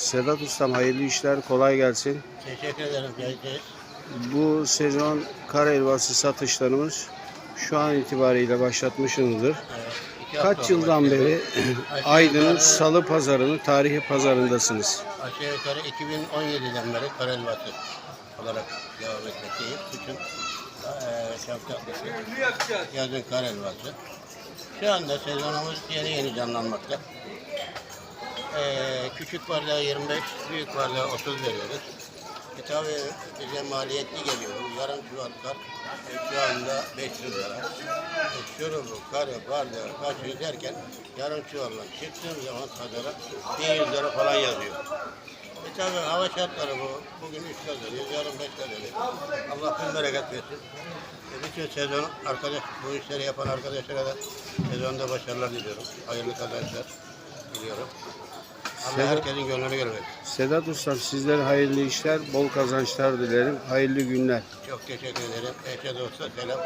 Sedat Ustam hayırlı işler, kolay gelsin. Teşekkür ederim. Bu sezon kar helvası satışlarımız şu an itibariyle başlatmışsınızdır. Evet, Kaç yıldan beri Aydın'ın salı pazarının tarihi pazarındasınız? Aşağı yukarı 2017'den beri karelvası olarak devam etmekteyiz. Bütün şapkası, yazın karelvası. Şu anda sezonumuz yeni yeni canlanmakta. Eee küçük bardağı 25, büyük bardağı 30 veriyoruz. E tabi bize maliyetli geliyor. Yarım çuval kar e, şu anda 500 lira. E, şurubu, karı, bardağı, kaşığı derken yarım çuvalla çıktığım zaman pazara 1100 lira falan yazıyor. E tabi hava şartları bu. Bugün 3 kazanıyoruz, yarın 5 kazanıyoruz. Allah bin bereket versin. E, bütün sezon arkadaş, bu işleri yapan arkadaşlara da sezonda başarılar diliyorum. Hayırlı kazançlar diliyorum. Allah Sedat- herkesin gönlünü görmesin. Sedat Ustam sizlere hayırlı işler, bol kazançlar dilerim. Hayırlı günler. Çok teşekkür ederim. Eşe dosta selam.